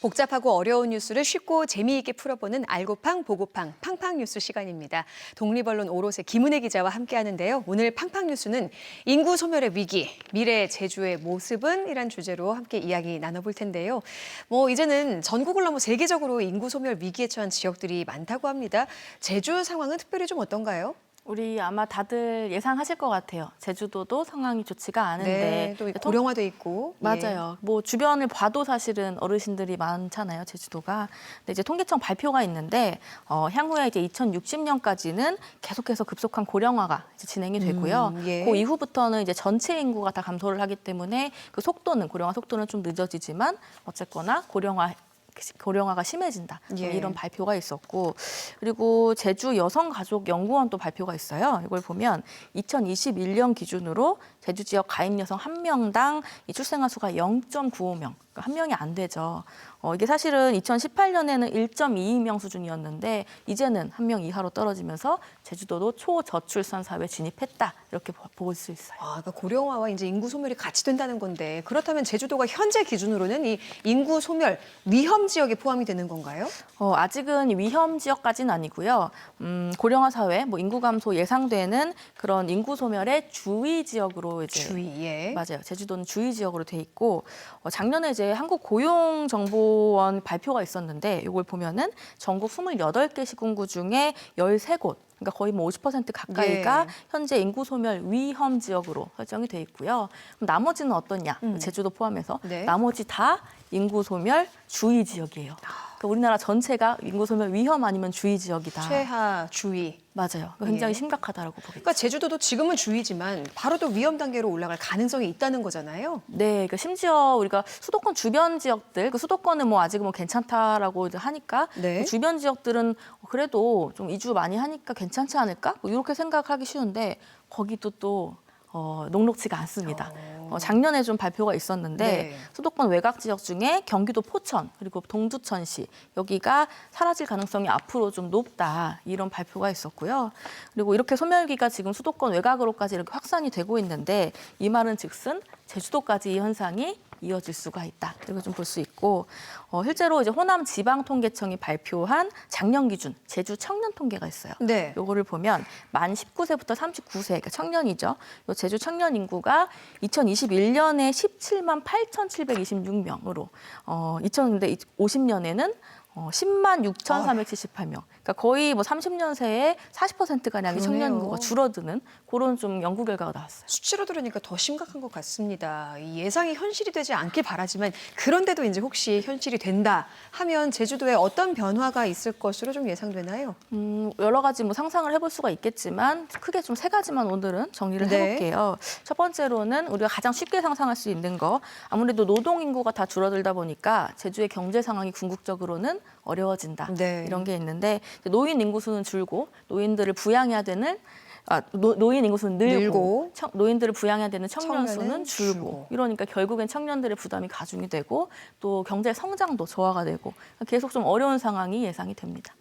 복잡하고 어려운 뉴스를 쉽고 재미있게 풀어보는 알고팡 보고팡 팡팡 뉴스 시간입니다. 독립언론 오롯의 김은혜 기자와 함께하는데요. 오늘 팡팡 뉴스는 인구 소멸의 위기, 미래 제주의 모습은 이란 주제로 함께 이야기 나눠볼 텐데요. 뭐 이제는 전국을 넘어 세계적으로 인구 소멸 위기에 처한 지역들이 많다고 합니다. 제주 상황은 특별히 좀 어떤가요? 우리 아마 다들 예상하실 것 같아요. 제주도도 상황이 좋지가 않은데 네, 또 통- 고령화돼 있고 예. 맞아요. 뭐 주변을 봐도 사실은 어르신들이 많잖아요, 제주도가. 근데 이제 통계청 발표가 있는데 어, 향후에 이제 2060년까지는 계속해서 급속한 고령화가 이제 진행이 되고요. 음, 예. 그 이후부터는 이제 전체 인구가 다 감소를 하기 때문에 그 속도는 고령화 속도는 좀 늦어지지만 어쨌거나 고령화 고령화가 심해진다 뭐 예. 이런 발표가 있었고 그리고 제주 여성가족연구원 또 발표가 있어요. 이걸 보면 2021년 기준으로 제주 지역 가입 여성 한 명당 이 출생아 수가 0.95명, 그러니까 한 명이 안 되죠. 어, 이게 사실은 2018년에는 1.22명 수준이었는데 이제는 한 명 이하로 떨어지면서 제주도도 초저출산 사회 진입했다 이렇게 볼 수 있어요. 아, 그러니까 고령화와 이제 인구 소멸이 같이 된다는 건데 그렇다면 제주도가 현재 기준으로는 이 인구 소멸 위험 지역에 포함이 되는 건가요? 어, 아직은 위험 지역까지는 아니고요. 음, 고령화 사회, 뭐 인구 감소 예상되는 그런 인구 소멸의 주의 지역으로 이제 주의에 맞아요. 제주도는 주의 지역으로 돼 있고 어, 작년에 이제 한국 고용정보원 발표가 있었는데 이걸 보면은 전국 28개 시군구 중에 13곳 그러니까 거의 뭐 50% 가까이가 예. 현재 인구 소멸 위험 지역으로 설정이 돼 있고요. 그럼 나머지는 어떠냐? 음. 제주도 포함해서 네. 나머지 다 인구 소멸 주의 지역이에요. 그러니까 우리나라 전체가 인구 소멸 위험 아니면 주의 지역이다. 최하 주의. 맞아요. 굉장히 예. 심각하다라고 보겠죠. 그러니까 제주도도 지금은 주의지만 바로 또 위험 단계로 올라갈 가능성이 있다는 거잖아요. 네, 그러니까 심지어 우리가 수도권 주변 지역들, 그 수도권은 뭐 아직 뭐 괜찮다라고 이제 하니까 네. 그 주변 지역들은 그래도 좀 이주 많이 하니까 괜찮지 않을까? 뭐 이렇게 생각하기 쉬운데 거기도 또 어, 녹록지가 않습니다. 어, 작년에 좀 발표가 있었는데 네. 수도권 외곽 지역 중에 경기도 포천 그리고 동두천시 여기가 사라질 가능성이 앞으로 좀 높다 이런 발표가 있었고요. 그리고 이렇게 소멸기가 지금 수도권 외곽으로까지 이렇게 확산이 되고 있는데 이 말은 즉슨 제주도까지 이 현상이 이어질 수가 있다. 이거 좀볼 수 있고 어, 실제로 이제 호남 지방통계청이 발표한 작년 기준 제주 청년 통계가 있어요. 네. 요거를 보면 만 19세부터 39세, 그러니까 청년이죠. 요 제주 청년 인구가 2021년에 17만 8,726명으로 어 2050년에는 어, 10만 6,478명. 그러니까 거의 뭐 30년 새에 40% 가량의 청년 그러네요. 인구가 줄어드는 그런 좀 연구 결과가 나왔어요. 수치로 들으니까 더 심각한 것 같습니다. 이 예상이 현실이 되지 않길 바라지만 그런데도 이제 혹시 현실이 된다 하면 제주도에 어떤 변화가 있을 것으로 좀 예상되나요? 음, 여러 가지 뭐 상상을 해볼 수가 있겠지만 크게 좀 세 가지만 오늘은 정리를 네. 해볼게요. 첫 번째로는 우리가 가장 쉽게 상상할 수 있는 거 아무래도 노동 인구가 다 줄어들다 보니까 제주의 경제 상황이 궁극적으로는 어려워진다 네. 이런 게 있는데 노인 인구 수는 줄고 노인들을 부양해야 되는 아, 노, 노인 인구 수는 늘고, 늘고. 청- 노인들을 부양해야 되는 청년 수는 줄고. 줄고. 이러니까 결국엔 청년들의 부담이 가중이 되고 또 경제 성장도 저하가 되고 계속 좀 어려운 상황이 예상이 됩니다.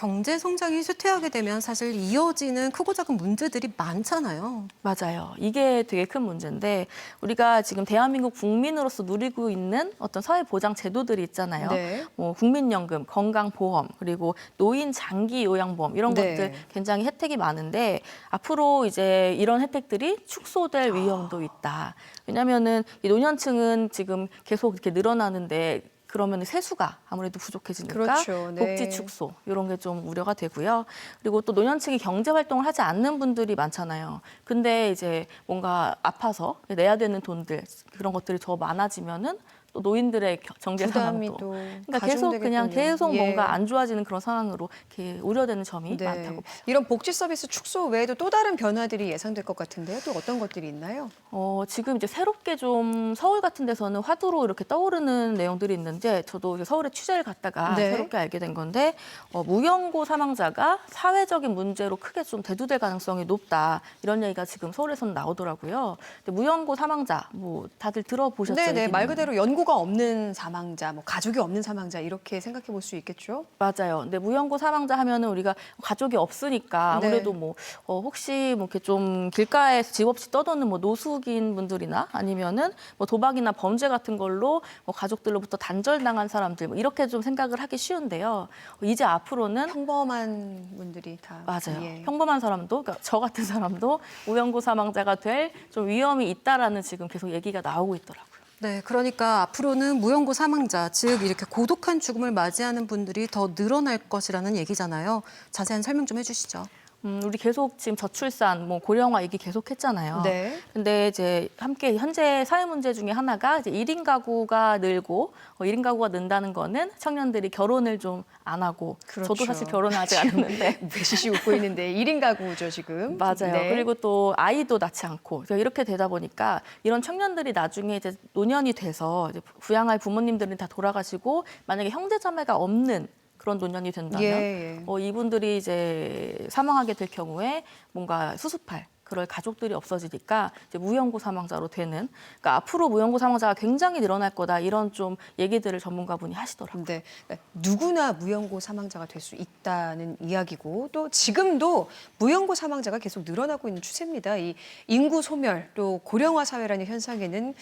경제 성장이 쇠퇴하게 되면 사실 이어지는 크고 작은 문제들이 많잖아요. 맞아요. 이게 되게 큰 문제인데 우리가 지금 대한민국 국민으로서 누리고 있는 어떤 사회 보장 제도들이 있잖아요. 네. 뭐 국민연금, 건강보험, 그리고 노인 장기 요양보험 이런 네. 것들 굉장히 혜택이 많은데 앞으로 이제 이런 혜택들이 축소될 위험도 있다. 왜냐하면은 이 노년층은 지금 계속 이렇게 늘어나는데 그러면 세수가 아무래도 부족해지니까 그렇죠. 네. 복지 축소 이런 게 좀 우려가 되고요. 그리고 또 노년층이 경제 활동을 하지 않는 분들이 많잖아요. 근데 이제 뭔가 아파서 내야 되는 돈들 그런 것들이 더 많아지면은 또 노인들의 겨- 경제 상황도 또 그러니까 계속 그냥. 계속 예. 뭔가 안 좋아지는 그런 상황으로 이렇게 우려되는 점이 네. 많다고. 이런 복지 서비스 축소 외에도 또 다른 변화들이 예상될 것 같은데요. 또 어떤 것들이 있나요? 어, 지금 이제 새롭게 좀 서울 같은 데서는 화두로 이렇게 떠오르는 내용들이 있는데 저도 이제 서울에 취재를 갔다가 네. 새롭게 알게 된 건데 어, 무연고 사망자가 사회적인 문제로 크게 좀 대두될 가능성이 높다 이런 얘기가 지금 서울에서는 나오더라고요. 근데 무연고 사망자 뭐 다들 들어보셨죠? 네네 얘기는? 말 그대로 연고 인구가 없는 사망자, 뭐 가족이 없는 사망자 이렇게 생각해 볼 수 있겠죠? 맞아요. 근데 무연고 사망자 하면은 우리가 가족이 없으니까 네. 아무래도 뭐 어, 혹시 뭐 이렇게 좀 길가에서 집 없이 떠도는 뭐 노숙인 분들이나 아니면은 뭐 도박이나 범죄 같은 걸로 뭐 가족들로부터 단절당한 사람들 뭐 이렇게 좀 생각을 하기 쉬운데요. 어, 이제 앞으로는 평범한 분들이 다 맞아요. 예. 평범한 사람도 그러니까 저 같은 사람도 무연고 사망자가 될 좀 위험이 있다라는 지금 계속 얘기가 나오고 있더라고요. 네, 그러니까 앞으로는 무연고 사망자, 즉 이렇게 고독한 죽음을 맞이하는 분들이 더 늘어날 것이라는 얘기잖아요. 자세한 설명 좀 해주시죠. 음, 우리 계속 지금 저출산, 뭐 고령화 얘기 계속 했잖아요. 네. 근데 이제 함께 현재 사회 문제 중에 하나가 이제 1인 가구가 늘고 어, 1인 가구가 는다는 거는 청년들이 결혼을 좀 안 하고 그렇죠. 저도 사실 결혼을 아직 안 했는데 배시시 웃고 있는데 1인 가구죠, 지금. 맞아요. 네. 그리고 또 아이도 낳지 않고 이렇게 되다 보니까 이런 청년들이 나중에 이제 노년이 돼서 이제 부양할 부모님들은 다 돌아가시고 만약에 형제자매가 없는 그런 노년이 된다면 예, 예. 어, 이분들이 이제 사망하게 될 경우에 뭔가 수습할 그럴 가족들이 없어지니까 이제 무연고 사망자로 되는 그러니까 앞으로 무연고 사망자가 굉장히 늘어날 거다 이런 좀 얘기들을 전문가분이 하시더라고요. 네, 그러니까 누구나 무연고 사망자가 될 수 있다는 이야기고 또 지금도 무연고 사망자가 계속 늘어나고 있는 추세입니다. 이 인구 소멸 또 고령화 사회라는 현상에는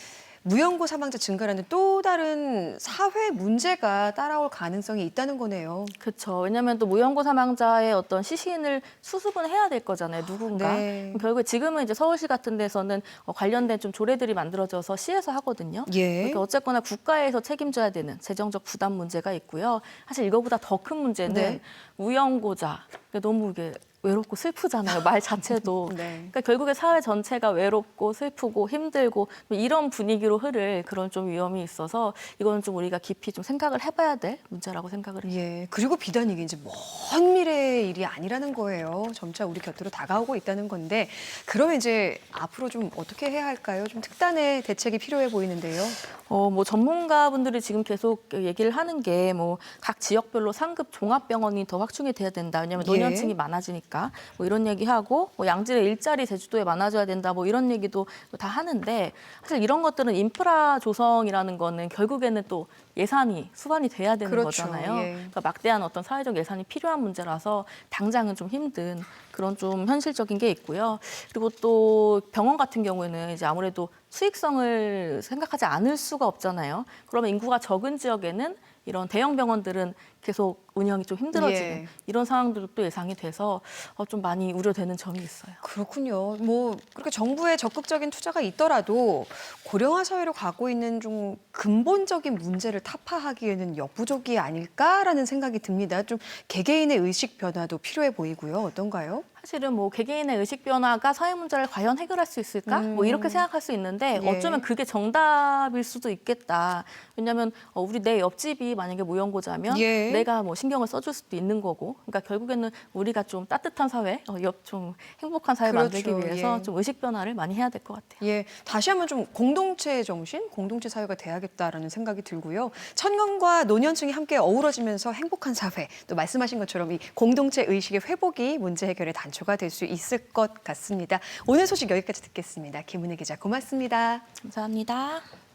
무연고 사망자 증가라는 또 다른 사회 문제가 따라올 가능성이 있다는 거네요. 그렇죠. 왜냐하면 또 무연고 사망자의 어떤 시신을 수습은 해야 될 거잖아요. 누군가. 네. 그럼 결국에 지금은 이제 서울시 같은 데서는 어, 관련된 좀 조례들이 만들어져서 시에서 하거든요. 예. 이렇게 어쨌거나 국가에서 책임져야 되는 재정적 부담 문제가 있고요. 사실 이거보다 더 큰 문제는 네. 무연고자. 그러니까 너무 이게 외롭고 슬프잖아요. 말 자체도. 네. 그러니까 결국에 사회 전체가 외롭고 슬프고 힘들고 뭐 이런 분위기로 흐를 그런 좀 위험이 있어서 이거는 좀 우리가 깊이 좀 생각을 해봐야 될 문제라고 생각을 해요. 예. 그리고 비단 이게 이제 먼 미래의 일이 아니라는 거예요. 점차 우리 곁으로 다가오고 있다는 건데 그러면 이제 앞으로 좀 어떻게 해야 할까요? 좀 특단의 대책이 필요해 보이는데요. 어, 뭐 전문가분들이 지금 계속 얘기를 하는 게 뭐 각 지역별로 상급 종합병원이 더 확충이 돼야 된다. 왜냐하면 예. 노년층이 많아지니까 뭐 이런 얘기하고 뭐 양질의 일자리 제주도에 많아져야 된다. 뭐 이런 얘기도 다 하는데 사실 이런 것들은 인프라 조성이라는 거는 결국에는 또 예산이 수반이 돼야 되는 그렇죠. 거잖아요. 예. 그러니까 막대한 어떤 사회적 예산이 필요한 문제라서 당장은 좀 힘든 그런 좀 현실적인 게 있고요. 그리고 또 병원 같은 경우에는 이제 아무래도 수익성을 생각하지 않을 수가 없잖아요. 그러면 인구가 적은 지역에는 이런 대형 병원들은 계속 운영이 좀 힘들어지는 예. 이런 상황들도 또 예상이 돼서 어, 좀 많이 우려되는 점이 있어요. 그렇군요. 뭐 그렇게 정부의 적극적인 투자가 있더라도 고령화 사회로 가고 있는 좀 근본적인 문제를 타파하기에는 역부족이 아닐까라는 생각이 듭니다. 좀 개개인의 의식 변화도 필요해 보이고요. 어떤가요? 사실은 뭐 개개인의 의식 변화가 사회 문제를 과연 해결할 수 있을까? 뭐 이렇게 생각할 수 있는데 예. 어쩌면 그게 정답일 수도 있겠다. 왜냐하면 어, 우리 내 옆집이 만약에 무연고자면 예. 내가 뭐 신경을 써줄 수도 있는 거고. 그러니까 결국에는 우리가 좀 따뜻한 사회, 어, 옆 좀 행복한 사회 그렇죠. 만들기 위해서 예. 좀 의식 변화를 많이 해야 될 것 같아요. 예, 다시 한번 좀 공동체 정신, 공동체 사회가 돼야겠다라는 생각이 들고요. 청년과 노년층이 함께 어우러지면서 행복한 사회, 또 말씀하신 것처럼 이 공동체 의식의 회복이 문제 해결의 단초가 될 수 있을 것 같습니다. 오늘 소식 여기까지 듣겠습니다. 김은혜 기자 고맙습니다. 감사합니다.